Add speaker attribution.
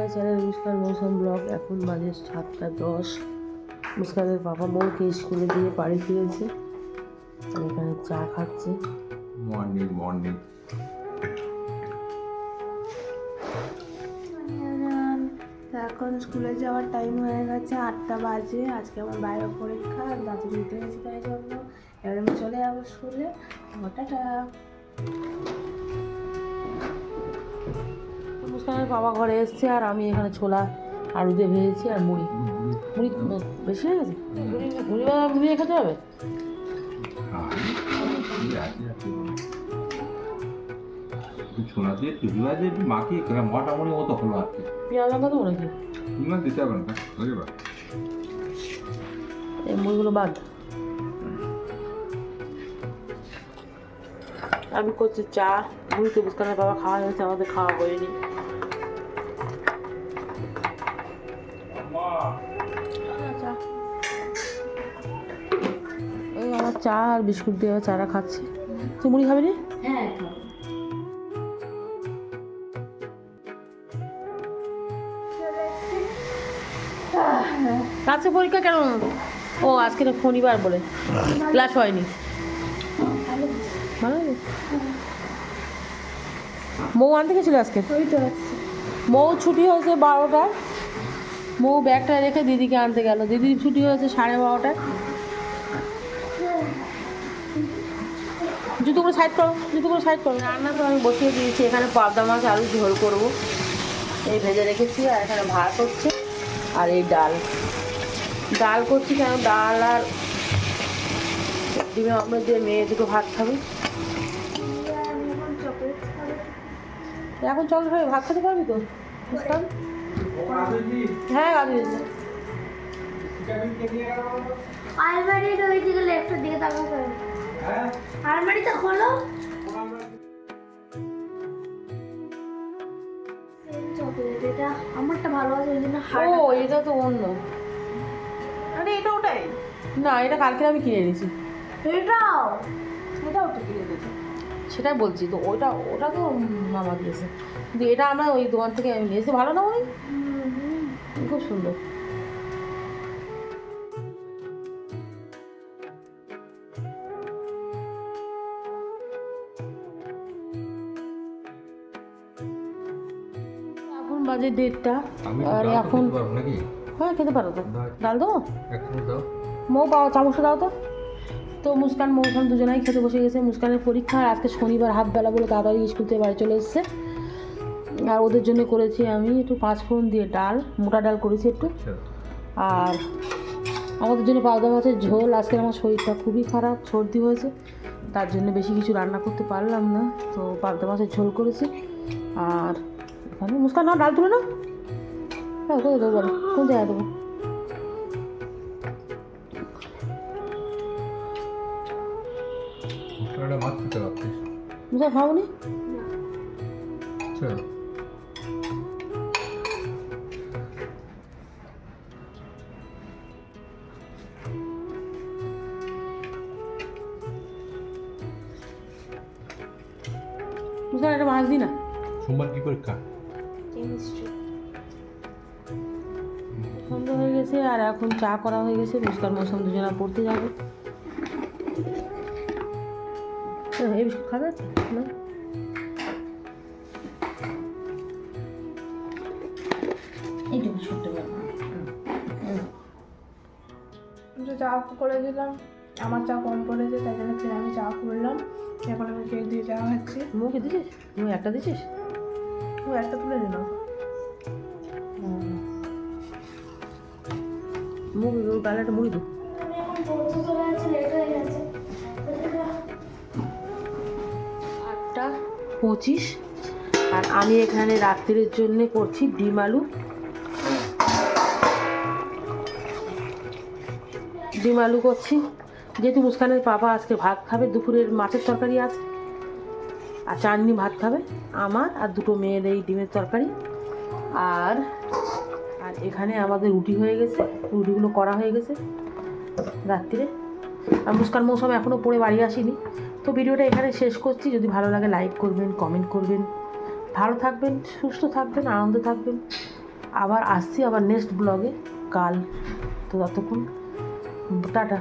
Speaker 1: My channel Muskan মৌসুম blog. এখন বাজে সাতটা দশ। মুস্কানের বাবা বউকে স্কুলে দিয়ে বাড়ি ফিরেছে। আর এখানে চা খাচ্ছে।
Speaker 2: মর্নিং মর্নিং
Speaker 3: এখন স্কুলে যাওয়ার টাইম হয়ে গেছে আটটা বাজে। আজকে আমার বাইরে পরীক্ষা দাদু দিতে গেছি তাই জন্য। এবার আমি চলে যাব স্কুলে। টাটা।
Speaker 1: মুস্কানের বাবা ঘরে এসছে আর আমি এখানে ছোলা আলু দিয়ে ভেজেছি আর মুড়ি। মুড়ি বেশি হয়ে গেছে? মুড়ি মুড়ি বাদাম দিয়ে খেতে হবে?
Speaker 2: ছোলা দিয়ে চুলা দিয়ে একটু মাখিয়ে খেলাম? মোটামুটি মতো হলো আর কি।
Speaker 1: পেঁয়াজ লঙ্কা দেবো নাকি?
Speaker 2: না দিতে হবে না বুঝতে পার
Speaker 1: এই মুড়িগুলো বাদ। আমি করছি চা মুড়িতে মুস্কানের বাবা খাওয়া হয়েছে আমাদের খাওয়া হয়নি। চা আর বিস্কুট দিয়ে চারা খাচ্ছি। তুই মুড়ি খাবি
Speaker 3: হ্যাঁ
Speaker 1: আজকে পরীক্ষা কেন ও আজকে না শনিবার বলে। ক্লাস হয়নি। ভালো মৌ আনতে গেছিল আজকে। মৌ ছুটি হয়েছে বারোটায়। মৌ ব্যাগটা রেখে দিদিকে আনতে গেল। দিদির ছুটি হয়েছে সাড়ে বারোটায়। জুতোগুলো সাইড করো জুতোগুলো সাইড করো। রান্না তো আমি বসিয়ে দিয়েছি, এখানে পাবদা মাছ, আলু ঝোল করব। এই ভেজে রেখেছি, আর এখানে ভাত হচ্ছে, আর এই ডাল। ডাল করছি কেন? ডাল আর ডিমে আমরা দিয়ে মেয়ে দুটো ভাত খাবে। এখন চল ভাই, ভাত খেতে পারবি তো? হ্যাঁ
Speaker 4: ওই দিকে তাকাও করে আলমারিটা খোলো। চকলেট এটা আমারটা ভালো আছে ওই জন্য
Speaker 1: ও এটা তো অন্য।
Speaker 3: আরে এটা ওটাই?
Speaker 1: না এটা কালকে আমি কিনে এনেছি।
Speaker 4: এটাও?
Speaker 3: কিনে
Speaker 1: সেটাই বলছি তো ওটা ওটা তো মামা দিয়েছে। কিন্তু এটা আমরা ওই দোকান থেকে আমি নিয়েছি ভালো না ওই খুব সুন্দর। বাজে দেড়টা। আর এখন হ্যাঁ খেতে পারো তো। ডাল দেবো? মৌ পাও চামচটা দাও তো। তো মুস্কান মৌসান দুজনাই খেতে বসে গেছে। মুস্কানের পরীক্ষা আর আজকে শনিবার হাফ বেলা তাড়াতাড়ি স্কুল থেকে বাড়ি চলে এসছে। আর ওদের জন্য করেছি আমি একটু পাঁচ ফোড়ন দিয়ে ডাল মোটা ডাল করেছি একটু।
Speaker 2: আচ্ছা।
Speaker 1: আর আমাদের জন্য পাওদা মাছের ঝোল। আজকে আমার শরীরটা খুবই খারাপ সর্দি হয়েছে। তার জন্য বেশি কিছু রান্না করতে পারলাম না। তো পাবদা মাছের ঝোল করেছি। আর এখানে মুস্কান নাও ডাল তুলে হ্যাঁ কোথায় দেবো বলো কোন জায়গায় দেবো?
Speaker 2: মাছ খেতে
Speaker 1: মুস্কান খাওনি? মুস্কান একটা মাছ দি না
Speaker 2: সোমবার কি পরীক্ষা
Speaker 4: কেমিস্ট্রি
Speaker 1: সন্ধ্যা হয়ে গেছে আর এখন চা করা হয়ে গেছে মুস্কান মৌসুম দুজনা পড়তে যাবে। এই বিস্কুট খাবে? না। এইটুকু ছোট্ট ব্যাপার।
Speaker 3: তো চা করে দিলাম আমার চা কম পড়েছে তাই জন্য আমি চা করলাম। এখন আমি কেক দিয়ে চা খাচ্ছি।
Speaker 1: মুখে দিছিস মুখ একটা দিছিস
Speaker 3: ও একটা তুলে নিলাম
Speaker 1: তাহলে মুড়ি দু
Speaker 4: লেট হয়ে গেছে
Speaker 1: আটটা পঁচিশ। আর আমি এখানে রাত্রির জন্য করছি ডিম আলু। ডিম আলু করছি। যেহেতু মুস্কানের বাবা আজকে ভাত খাবে, দুপুরের মাছের তরকারি আছে। আর চাটনি ভাত খাবে আমার আর দুটো মেয়ের এই ডিমের তরকারি। আর আর এখানে আমাদের রুটি হয়ে গেছে, রুটিগুলো করা হয়ে গেছে রাত্রিরে। আর মুস্কান মৌসুম এখনও পড়ে বাড়ি আসিনি। তো ভিডিওটা এখানে শেষ করছি। যদি ভালো লাগে লাইক করবেন কমেন্ট করবেন। ভালো থাকবেন, সুস্থ থাকবেন, আনন্দ থাকবেন। আবার আসছি আবার নেক্সট ব্লগে কাল, তো ততক্ষণ, টাটা।